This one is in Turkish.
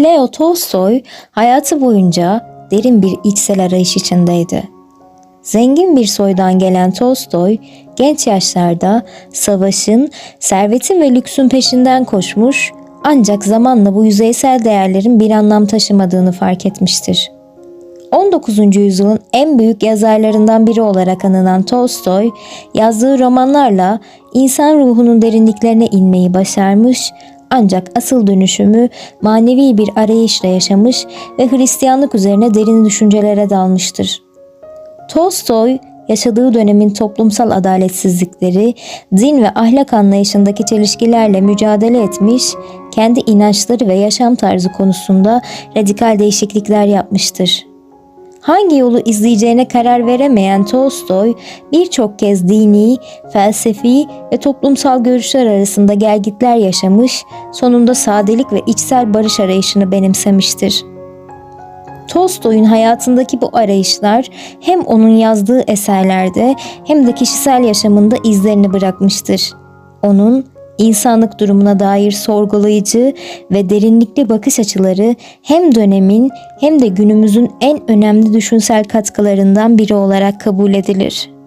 Leo Tolstoy hayatı boyunca derin bir içsel arayış içindeydi. Zengin bir soydan gelen Tolstoy, genç yaşlarda savaşın, servetin ve lüksün peşinden koşmuş ancak zamanla bu yüzeysel değerlerin bir anlam taşımadığını fark etmiştir. 19. yüzyılın en büyük yazarlarından biri olarak anılan Tolstoy, yazdığı romanlarla insan ruhunun derinliklerine inmeyi başarmış ancak asıl dönüşümü manevi bir arayışla yaşamış ve Hristiyanlık üzerine derin düşüncelere dalmıştır. Tolstoy, yaşadığı dönemin toplumsal adaletsizlikleri, din ve ahlak anlayışındaki çelişkilerle mücadele etmiş, kendi inançları ve yaşam tarzı konusunda radikal değişiklikler yapmıştır. Hangi yolu izleyeceğine karar veremeyen Tolstoy birçok kez dini, felsefi ve toplumsal görüşler arasında gelgitler yaşamış, sonunda sadelik ve içsel barış arayışını benimsemiştir. Tolstoy'un hayatındaki bu arayışlar hem onun yazdığı eserlerde hem de kişisel yaşamında izlerini bırakmıştır. Onun insanlık durumuna dair sorgulayıcı ve derinlikli bakış açıları hem dönemin hem de günümüzün en önemli düşünsel katkılarından biri olarak kabul edilir.